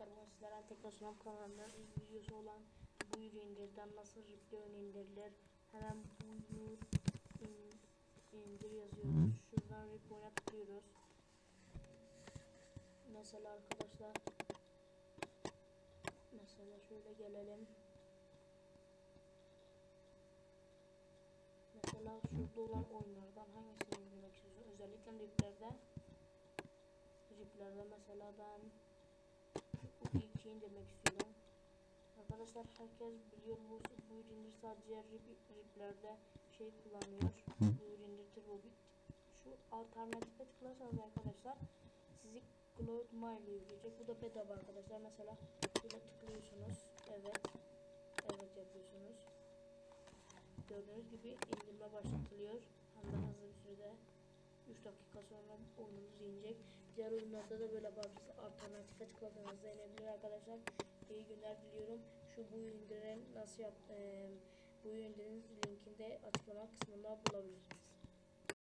Veren Teknosinem kanalında ilk videosu olan buyur indirden nasıl Ripley oyun indirilir. Hemen buyur in, indir yazıyoruz. Şuradan Ripley oyuna tıklıyoruz. Mesela arkadaşlar mesela şöyle gelelim. Mesela şurada olan oyunlardan hangisini indirmek istiyorsun? Özellikle Ripley'de Ripley'de mesela ben bu iki indirmek istiyorum. Arkadaşlar herkes biliyor bu ürünler sadece rip, riplerde şey kullanıyor. Ürünler turbobit. Şu alternatife tıklarsanız arkadaşlar sizi Cloud Mile yükleyecek. Bu da bedava arkadaşlar. Mesela böyle tıklıyorsunuz. Evet. Evet yapıyorsunuz. Gördüğünüz gibi indirme başlatılıyor. Hem de hızlı bir sürede 3 dakika sonra oyunumuz inecek. Diğer oyunlarda da böyle yapabilirsiniz. Alternatife tıkladığınızda inebilir arkadaşlar. İyi günler diliyorum. Şu bu indirin nasıl yap e, bu indirin linkinde açıklama kısmında bulabilirsiniz.